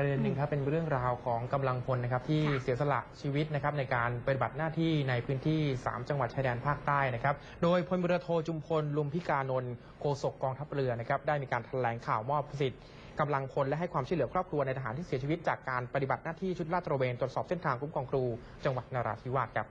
ประเด็นหนึ่งครับเป็นเรื่องราวของกำลังพลนะครับที่เสียสละชีวิตนะครับในการปฏิบัติหน้าที่ในพื้นที่ 3 จังหวัดชายแดนภาคใต้นะครับโดยพลเรือโทจุมพลลุมพิการนนท์โฆษกกองทัพเรือนะครับได้มีการแถลงข่าวมอบสิทธิ์กำลังพลและให้ความช่วยเหลือครอบครัวในทหารที่เสียชีวิตจากการปฏิบัติหน้าที่ชุดลาดตระเวนตรวจสอบเส้นทางคุ้มครองครู จังหวัดนราธิวาสครับ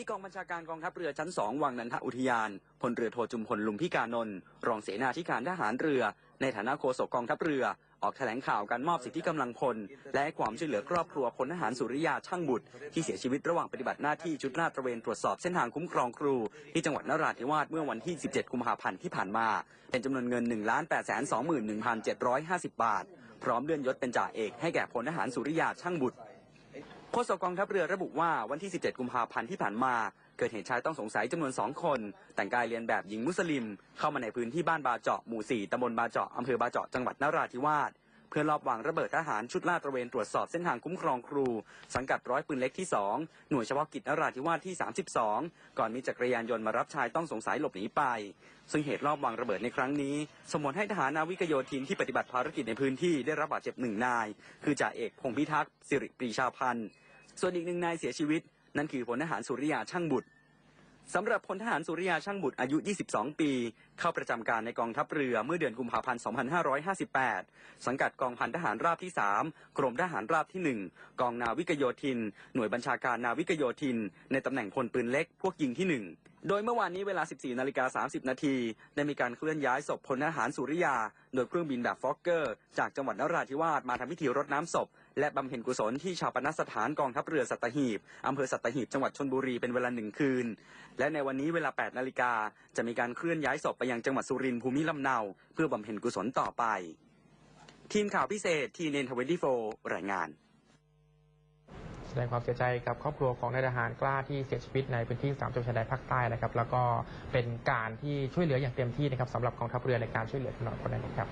ที่กองบัญชาการกองทัพเรือชั้น2วังนันทอุทยานพลเรือโทจุมพลลุมพิกานนท์รองเสนาธิการทหารเรือ ในฐานะโฆษกกองทัพเรือ ออกแถลงข่าวการมอบสิทธิกำลังพล และให้ความช่วยเหลือครอบครัวพลทหารสุริยาช่างบุตร ที่เสียชีวิตระหว่างปฏิบัติหน้าที่ชุดลาดตระเวนตรวจสอบเส้นทางคุ้มครองครู ที่จังหวัดนราธิวาสเมื่อวันที่ 17 กุมภาพันธ์ที่ผ่านมา เป็นจำนวนเงิน 1 8 2 1 7 5 0 บาท พร้อมเลื่อนยศเป็นจ่าเอกให้แก่พลทหารสุริยาช่างบุตร โฆษกกองทัพเรือระบุว่าวันที่ 17 กุมภาพันธ์ที่ผ่านมา เกิดเหตุชายต้องสงสัยจำนวน 2 คน แต่งกายเรียนแบบหญิงมุสลิม เข้ามาในพื้นที่บ้านบาเจาะหมู่ 4ตำบลบาเจาะอำเภอบาเจาะจังหวัดนราธิวาส เพื่อลอบวางระเบิดทหารชุดลาดตระเวนตรวจสอบเส้นทางคุ้มครองครู สังกัดร้อยปืนเล็กที่ 2 หน่วยเฉพาะกิจนราธิวาสที่ 32 ก่อนมีจักรยานยนต์มารับชายต้องสงสัยหลบหนีไป ซึ่งเหตุลอบวางระเบิดในครั้งนี้ สมมติให้ทหารนาวิกโยธินที่ปฏิบัติภารกิจในพื้นที่ได้รับบาดเจ็บหนึ่งนาย คือจ่าเอกพงพิทักษ์สิริปรีชาพันธ์ส่วนอีกหนึ่งนายเสียชีวิต นั่นคือพลทหารสุริยาช่างบุตร สำหรับพลทหารสุริยาช่างบุตรอายุ 22 ปี เข้าประจำการในกองทัพเรือเมื่อเดือนกุมภาพันธ์ 2558 สังกัดกองพันทหารราบที่ 3 กรมทหารราบที่ 1 กองนาวิกโยธิน หน่วยบัญชาการนาวิกโยธิน ในตำแหน่งพลปืนเล็กพวกยิงที่ 1 โดยเมื่อวานนี้เวลา 14 นาฬิกา 30 นาที ได้มีการเคลื่อนย้ายศพพลทหารสุริยา โดยเครื่องบินแบบฟอกเกอร์ จากจังหวัดนราธิวาสมาทำพิธีรดน้ำศพ และบำเพ็ญกุศลที่ชาปนสถานกองทัพเรือสัตหีบอำเภอสัตหีบจังหวัดชนบุรีเป็นเวลาหนึ่งคืน และในวันนี้เวลา 8 นาฬิกาจะมีการเคลื่อนย้ายศพไปยังจังหวัดสุรินทร์ภูมิลำเนา เพื่อบำเพ็ญกุศลต่อไป ทีมข่าวพิเศษทีเนนทเวนตี้โฟรายงาน ดงความเสียใจกับครอบครัวของนายทหารกล้าที่เสียชีวิตในพื้นที่สามจังหวัดชายแดนภาคใต้นะครับ แล้วก็เป็นการที่ช่วยเหลืออย่างเต็มที่นะครับสำหรับกองทัพเรือในการช่วยเหลือถนนคนนั้นนะครับ